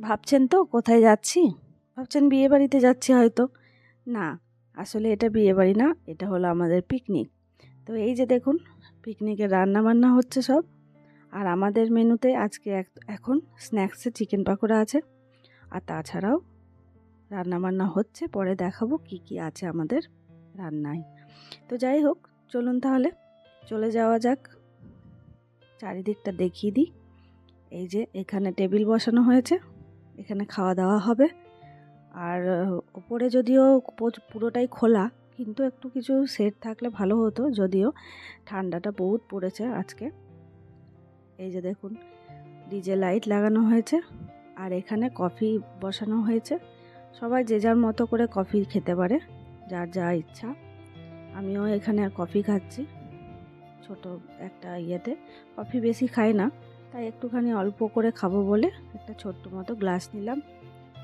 ভাবছেন তো কোথায় যাচ্ছি? ভাবছেন বিয়ে বাড়িতে যাচ্ছি হয়তো। না, আসলে এটা বিয়ে বাড়ি না, এটা হলো আমাদের পিকনিক তো এই যে দেখুন পিকনিকের রান্না বান্না হচ্ছে সব। আর আমাদের মেনুতে আজকে এখন স্ন্যাক্সে চিকেন পাকোড়া আছে। আর তাছাড়াও রান্না বান্না হচ্ছে, পরে দেখাবো কি কি আছে আমাদের রান্নায়। তো যাই হোক, চলুন তাহলে, চলে যাওয়া যাক। চারিদিকটা দেখিয়ে দিই। এই যে এখানে টেবিল বসানো হয়েছে। এখানে খাওয়া দাওয়া হবে। আর ওপরে যদিও পুরোটাই খোলা, কিন্তু একটু কিছু সেট থাকলে ভালো হতো, যদিও ঠান্ডাটা বহুত পড়েছে আজকে। এই যে দেখুন ডিজে লাইট লাগানো হয়েছে, আর এখানে কফি বসানো হয়েছে। সবাই যে যার মতো করে কফি খেতে পারে, যার যা ইচ্ছা। আমিও এখানে কফি খাচ্ছি, ছোট একটা ইয়েতে। কফি বেশি খাই না। তাই একটুখানি অল্প করে খাব বলে একটা ছোট্ট মতো গ্লাস নিলাম,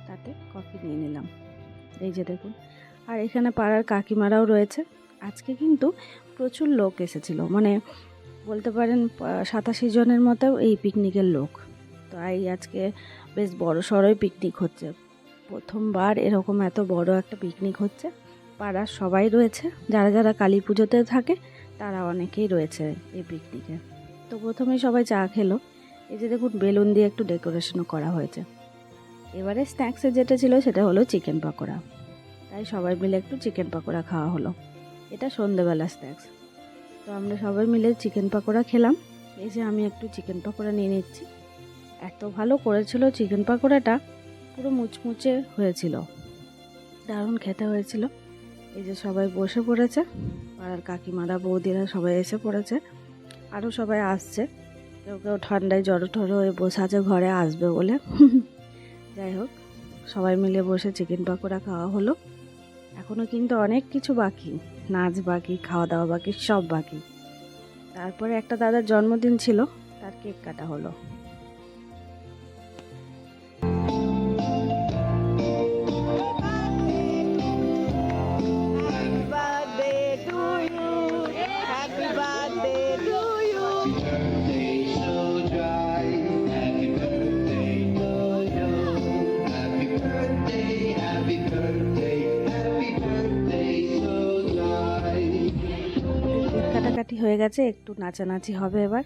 তাতে কফি নিয়ে নিলাম। এই যে দেখুন, আর এখানে পাড়ার কাকিমারাও রয়েছে। আজকে কিন্তু প্রচুর লোক এসেছিল মানে বলতে পারেন সাতাশি জনের মতো এই পিকনিকের লোক। তাই আজকে বেশ বড় সড়োই পিকনিক হচ্ছে। প্রথমবার এরকম এত বড় একটা পিকনিক হচ্ছে। পাড়ার সবাই রয়েছে, যারা যারা কালী পুজোতে থাকে, তারা অনেকেই রয়েছে এই পিকনিকে। তো প্রথমেই সবাই চা খেলো। এই যে দেখুন, বেলুন দিয়ে একটু ডেকোরেশনও করা হয়েছে। এবারে স্ন্যাক্সে যেটা ছিল সেটা হলো চিকেন পকোড়া। তাই সবাই মিলে একটু চিকেন পকোড়া খাওয়া হলো। এটা সন্ধেবেলা স্ন্যাক্স তো আমরা সবাই মিলে চিকেন পাকোড়া খেলাম। এই যে আমি একটু চিকেন পকোড়া নিয়ে নিচ্ছি। এত ভালো করেছিল চিকেন পকোড়াটা, পুরো মুচমুচে হয়েছিল। দারুণ খেতে হয়েছিল। এই যে সবাই বসে পড়েছে। পাড়ার কাকিমারা, বৌদিরা সবাই এসে পড়েছে। আরও সবাই আসছে। কেউ কেউ ঠান্ডায় জড়ো ঠড়ো হয়ে বসে আছে, ঘরে আসবে বলে। যাই হোক, সবাই মিলে বসে চিকেন পাকোড়া খাওয়া হলো। এখনও কিন্তু অনেক কিছু বাকি। নাচ বাকি খাওয়া দাওয়া বাকি, সব বাকি। তারপরে একটা দাদার জন্মদিন ছিল, তার কেক কাটা হলো। হয়ে গেছে একটু নাচানাচি হবে এবার।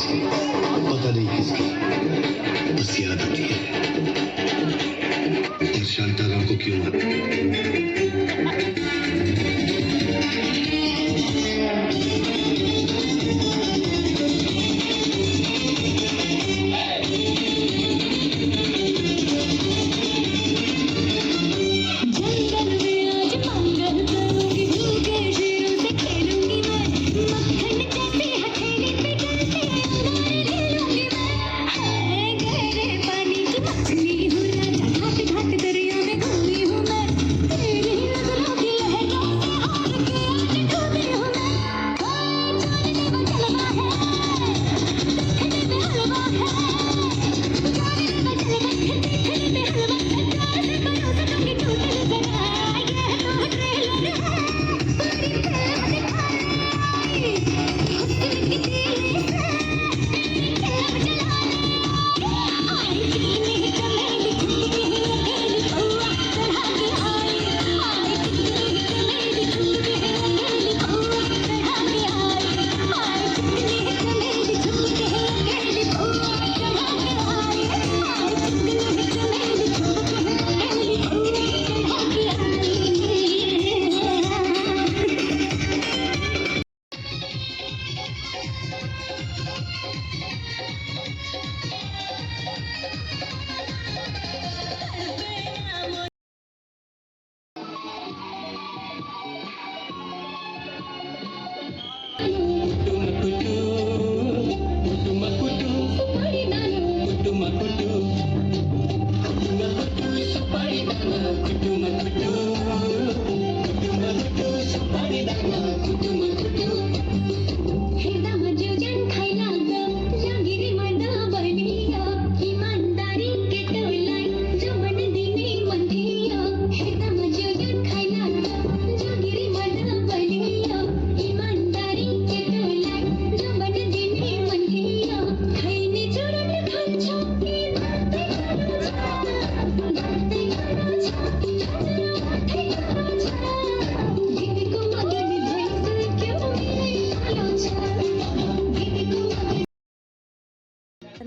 किसकी पता नहीं किसकी बस याद आती है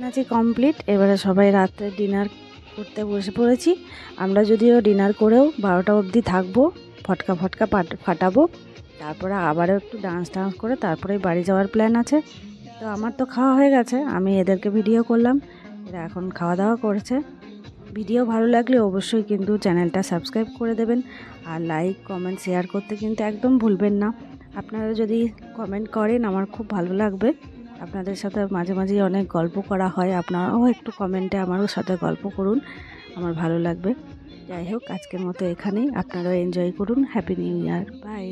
নাচি কমপ্লিট। এবারে সবাই রাত্রে ডিনার করতে বসে পড়েছি। আমরা যদিও ডিনার করেও বারোটা অবধি থাকব, ফটকা ফটকা ফাটাবো। তারপরে আবারও একটু ডান্স টান্স করে তারপরে বাড়ি যাওয়ার প্ল্যান আছে। তো আমার তো খাওয়া হয়ে গেছে, আমি এদেরকে ভিডিও করলাম। এরা এখন খাওয়া দাওয়া করেছে। ভিডিও ভালো লাগলে অবশ্যই কিন্তু চ্যানেলটা সাবস্ক্রাইব করে দেবেন। আর লাইক কমেন্ট শেয়ার করতে কিন্তু একদম ভুলবেন না। আপনারা যদি কমেন্ট করেন, আমার খুব ভালো লাগবে। আপনাদের সাথে মাঝে মাঝেই অনেক গল্প করা হয়। আপনারাও একটু কমেন্টে আমারও সাথে গল্প করুন। আমার ভালো লাগবে। যাই হোক, আজকের মতো এখানেই। আপনারাও এনজয় করুন। Happy new year by